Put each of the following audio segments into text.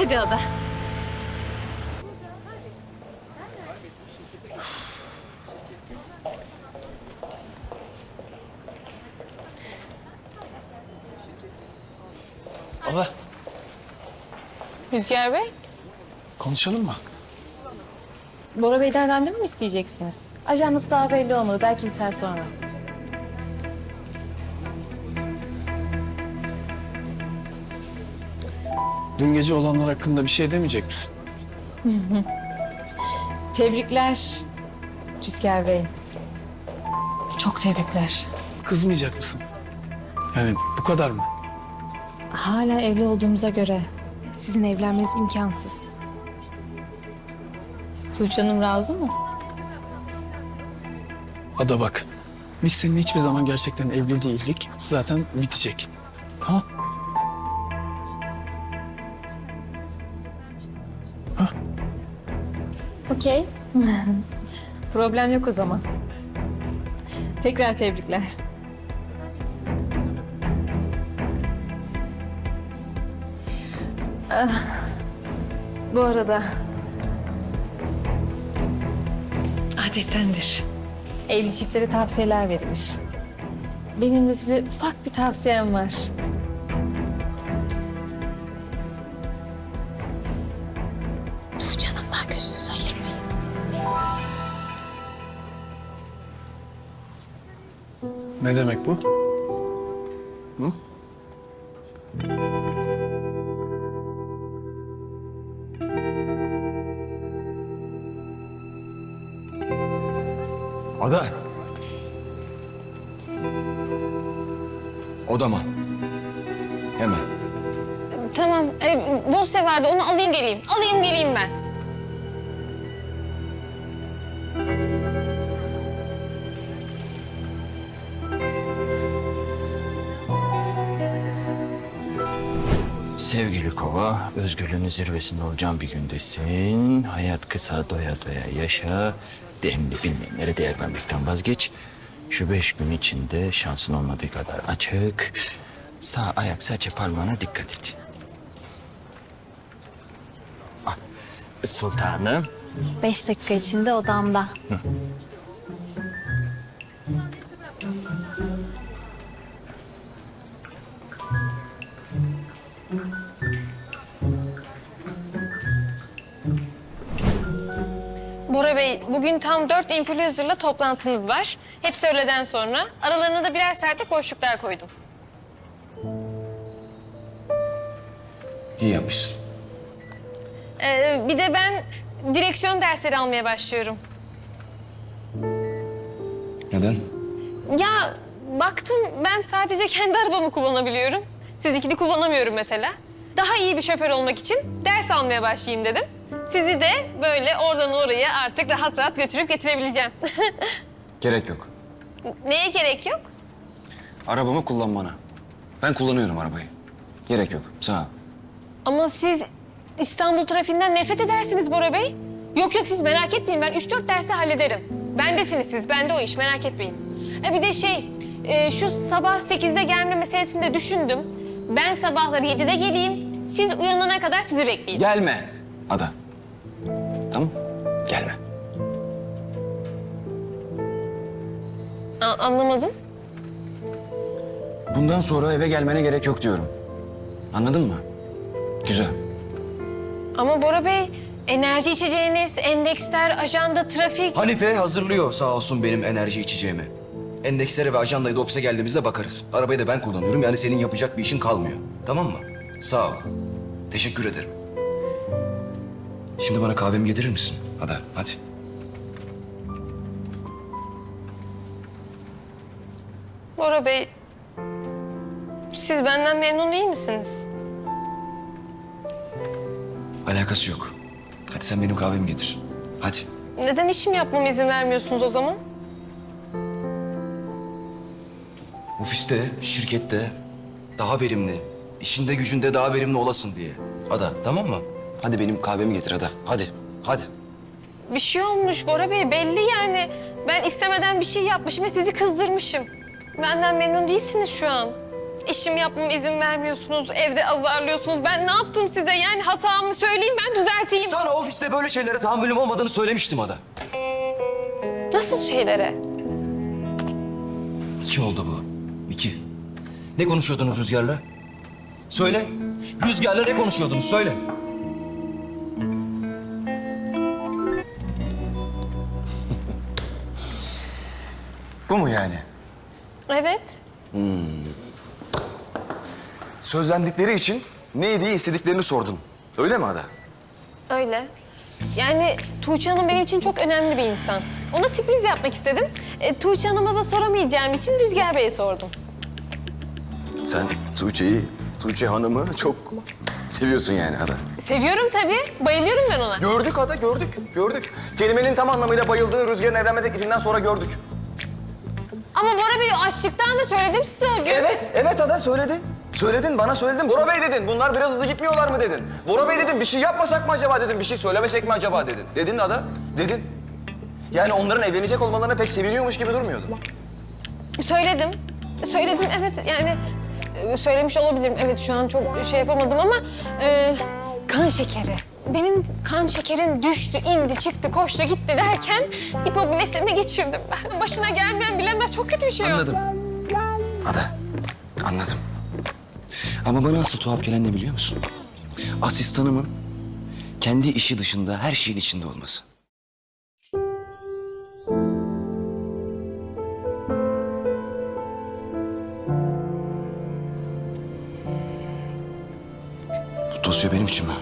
Hadi Ada. Abla Rüzgar Bey, konuşalım mı? Bora Bey'den randevu mu isteyeceksiniz? Ajanınız daha belli olmadı. Belki bir saat sonra. Dün gece olanlar hakkında bir şey demeyecek misin? Tebrikler Rüzgar Bey. Çok tebrikler. Kızmayacak mısın? Yani bu kadar mı? Hala evli olduğumuza göre sizin evlenmeniz imkansız. Tuğçe Hanım razı mı? Ada bak. Biz seninle hiçbir zaman gerçekten evli değildik. Zaten bitecek. Tamam. Okey. Problem yok o zaman. Tekrar tebrikler. Ah, bu arada adettendir. Evli çiftlere tavsiyeler verilir. Benim de size ufak bir tavsiyem var. Ne demek bu? Hı? Ada. Odama. Hemen. Tamam. E, Bosya vardı. Onu alayım geleyim. Alayım geleyim ben. Sevgili kova, özgürlüğünün zirvesinde olacağın bir gündesin. Hayat kısa, doya doya yaşa. Demli bilmeyenlere değer vermekten vazgeç. Şu beş gün içinde şansın olmadığı kadar açık. Sağ ayak serçe parmağına dikkat et. Ah, sultanım. Beş dakika içinde odamda. Bora Bey, bugün tam dört influencer'la toplantınız var. Hepsi öğleden sonra. Aralarına da birer saatlik boşluklar koydum. İyi yapmışsın. Ee, bir de ben direksiyon dersleri almaya başlıyorum. Neden? Ya baktım ben sadece kendi arabamı kullanabiliyorum. Sizinkini kullanamıyorum mesela. Daha iyi bir şoför olmak için ders almaya başlayayım dedim. Sizi de böyle oradan oraya artık rahat rahat götürüp getirebileceğim. Gerek yok. Neye gerek yok? Arabamı kullanmana. Ben kullanıyorum arabayı. Gerek yok. Sağ ol. Ama siz İstanbul trafiğinden nefret edersiniz Bora Bey. Yok yok siz merak etmeyin ben 3-4 dersi hallederim. Bendesiniz siz, bende o iş merak etmeyin. E bir de şey, e, şu sabah 8'de gelme meselesini de düşündüm. Ben sabahları 7'de geleyim, siz uyanana kadar sizi bekleyeyim. Gelme. Ada. Anlamadım. Bundan sonra eve gelmene gerek yok diyorum. Anladın mı? Güzel. Ama Bora Bey, enerji içeceğiniz, endeksler, ajanda, trafik... Hanife hazırlıyor sağ olsun benim enerji içeceğimi. Endekslere ve ajandayı da ofise geldiğimizde bakarız. Arabayı da ben kullanıyorum yani senin yapacak bir işin kalmıyor. Tamam mı? Sağ ol. Teşekkür ederim. Şimdi bana kahvemi getirir misin? Ada hadi. Bora Bey, siz benden memnun değil misiniz? Alakası yok. Hadi sen benim kahvemi getir. Hadi. Neden işimi yapmama izin vermiyorsunuz o zaman? Ofiste, şirkette daha verimli, işinde gücünde daha verimli olasın diye. Ada tamam mı? Hadi benim kahvemi getir Ada. Hadi. Hadi. Bir şey olmuş Bora Bey belli yani. Ben istemeden bir şey yapmışım ve sizi kızdırmışım. Benden memnun değilsiniz şu an. işim yapmama izin vermiyorsunuz, evde azarlıyorsunuz. Ben ne yaptım size? Yani hatamı söyleyeyim ben düzelteyim. Sana ofiste böyle şeylere tahammülüm olmadığını söylemiştim Ada. Nasıl şeylere? İki oldu bu. İki. Ne konuşuyordunuz Rüzgar'la? Söyle. Rüzgar'la ne konuşuyordunuz? Söyle. bu mu yani? Evet. Sözlendikleri için ne diye istediklerini sordun. Öyle mi Ada? Öyle. Yani Tuğçe Hanım benim için çok önemli bir insan. Ona sürpriz yapmak istedim. E, Tuğçe Hanım'a da soramayacağım için Rüzgar Bey'e sordum. Sen Tuğçe'yi, Tuğçe Hanım'ı çok seviyorsun yani Ada. Seviyorum tabii. Bayılıyorum ben ona. Gördük Ada, gördük, gördük. Kelimenin tam anlamıyla bayıldığını Rüzgar'ın evlenme teklifinden sonra gördük. Ama Bora Bey açlıktan da söyledim size o gün. Evet, evet Ada söyledin. Söyledin, bana söyledin. Bora Bey dedin. Bunlar biraz hızlı gitmiyorlar mı dedin. Bora Bey dedim, bir şey yapmasak mı acaba dedim. Bir şey söylemesek mi acaba dedin. Dedin Ada, dedin. Yani onların evlenecek olmalarına pek seviniyormuş gibi durmuyordu. Söyledim. Söyledim evet yani e, söylemiş olabilirim. Evet şu an çok şey yapamadım ama e, kan şekeri. Benim kan şekerim düştü, indi, çıktı, koştu, gitti derken hipoglisemi geçirdim ben. Başına gelmeyen bilemez çok kötü bir şey o. Anladım. Ada, anladım. Ama bana asıl tuhaf gelen ne biliyor musun? Asistanımın kendi işi dışında her şeyin içinde olması. Bu dosya benim için mi?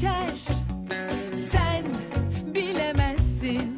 Kendi seçer